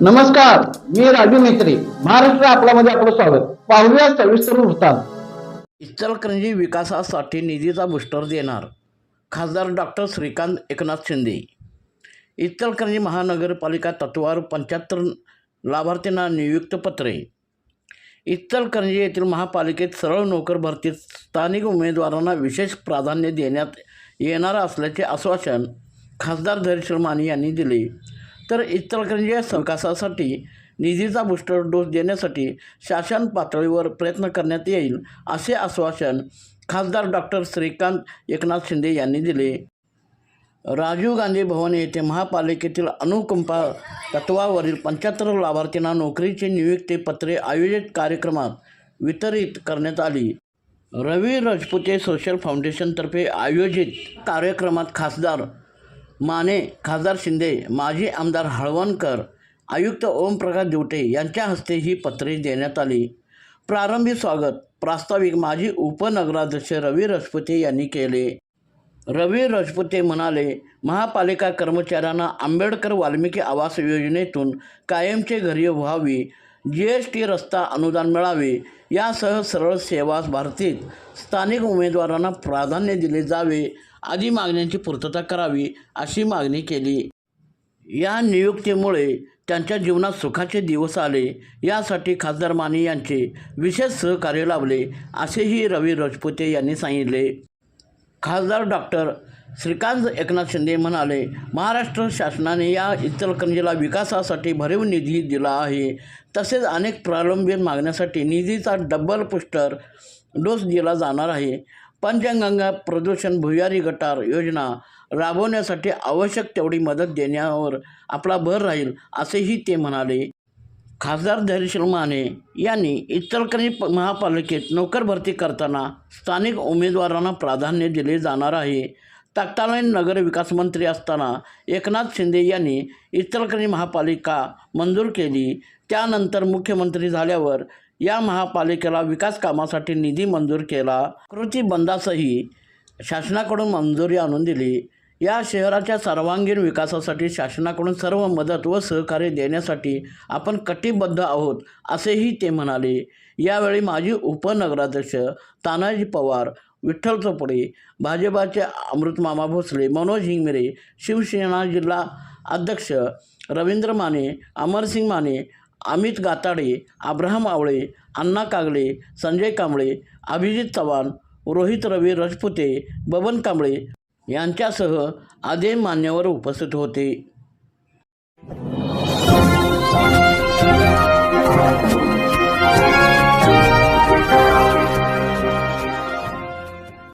नमस्कार मी राजू मेत्री महाराष्ट्र आपल्यामध्ये आपलं स्वागत. पाहूया सविस्तर वृत्तांत. इचलकरंजी विकासासाठी निधीचा बुस्टर देणार खासदार डॉक्टर श्रीकांत एकनाथ शिंदे. इचलकरंजी महानगरपालिका तत्वावर पंच्याहत्तर लाभार्थींना नियुक्त पत्रे. इचलकरंजी येथील महापालिकेत सरळ नोकर भरतीत स्थानिक उमेदवारांना विशेष प्राधान्य देण्यात येणार असल्याचे आश्वासन खासदार धैर्यशील माने यांनी दिले. तर इचलकरंजी या निधीचा बूस्टर डोस देण्यासाठी शासन पातळीवर प्रयत्न करण्यात येईल असे आश्वासन खासदार डॉक्टर श्रीकांत एकनाथ शिंदे यांनी दिले. राजीव गांधी भवन येथे महापालिकेतील अनुकंपा तत्वावरील पंच्याहत्तर लाभार्थींना नोकरीची नियुक्ती पत्रे आयोजित कार्यक्रमात वितरित करण्यात आली. रवी राजपुते सोशल फाउंडेशनतर्फे आयोजित कार्यक्रमात खासदार माने खासदार शिंदे माजी आमदार हळवणकर आयुक्त ओमप्रकाश दिवटे यांच्या हस्ते ही पत्रे देण्यात आली. प्रारंभी स्वागत प्रास्ताविक माजी उपनगराध्यक्ष रवी रजपुते यांनी केले. रवी रजपुते म्हणाले महापालिका कर्मचाऱ्यांना आंबेडकर वाल्मिकी आवास योजनेतून कायमचे घरी व्हावी जी एस टी रस्ता अनुदान मिळावे यासह सरळ सेवा भारतीत स्थानिक उमेदवारांना प्राधान्य दिले जावे आदी मागण्यांची पूर्तता करावी अशी मागणी केली. या नियुक्तीमुळे त्यांच्या जीवनात सुखाचे दिवस आले यासाठी खासदार माने यांचे विशेष सहकार्य लाभले असेही रवी राजपुते यांनी सांगितले. खासदार डॉक्टर श्रीकांत एकनाथ शिंदे म्हणाले महाराष्ट्र शासनाने या इचलकरंजीला विकासासाठी भरीव निधी दिला आहे. तसेच अनेक प्रलंबित मागण्यासाठी निधीचा डबल पुस्टर डोस दिला जाणार आहे. पंचगंगा प्रदूषण भुयारी गटार योजना राबवण्यासाठी आवश्यक तेवढी मदत देण्यावर आपला भर राहील असेही ते म्हणाले. खासदार धैर्यशील माने यांनी इचलकरंजी महापालिकेत नोकर भरती करताना स्थानिक उमेदवारांना प्राधान्य दिले जाणार आहे. तत्कालीन नगर विकास मंत्री असताना एकनाथ शिंदे यांनी इचलकरंजी महापालिका मंजूर केली. त्यानंतर मुख्यमंत्री झाल्यावर या महापालिकेला विकास कामासाठी निधी मंजूर केला. कृती बंदासही शासनाकडून मंजुरी आणून दिली. या शहराच्या सर्वांगीण विकासासाठी शासनाकडून सर्व मदत व सहकार्य देण्यासाठी आपण कटिबद्ध आहोत असेही ते म्हणाले. यावेळी माजी उपनगराध्यक्ष तानाजी पवार विठ्ठल चोपडे भाजपाचे अमृतमामा भोसले मनोज हिंगमिरे शिवसेना जिल्हा अध्यक्ष रवींद्र माने अमरसिंग माने अमित गाताडे अब्राहम आवळे अण्णा कागले संजय कांबळे अभिजित चव्हाण रोहित रवी रजपुते बबन कांबळे यांच्यासह आदे मान्यवर उपस्थित होते.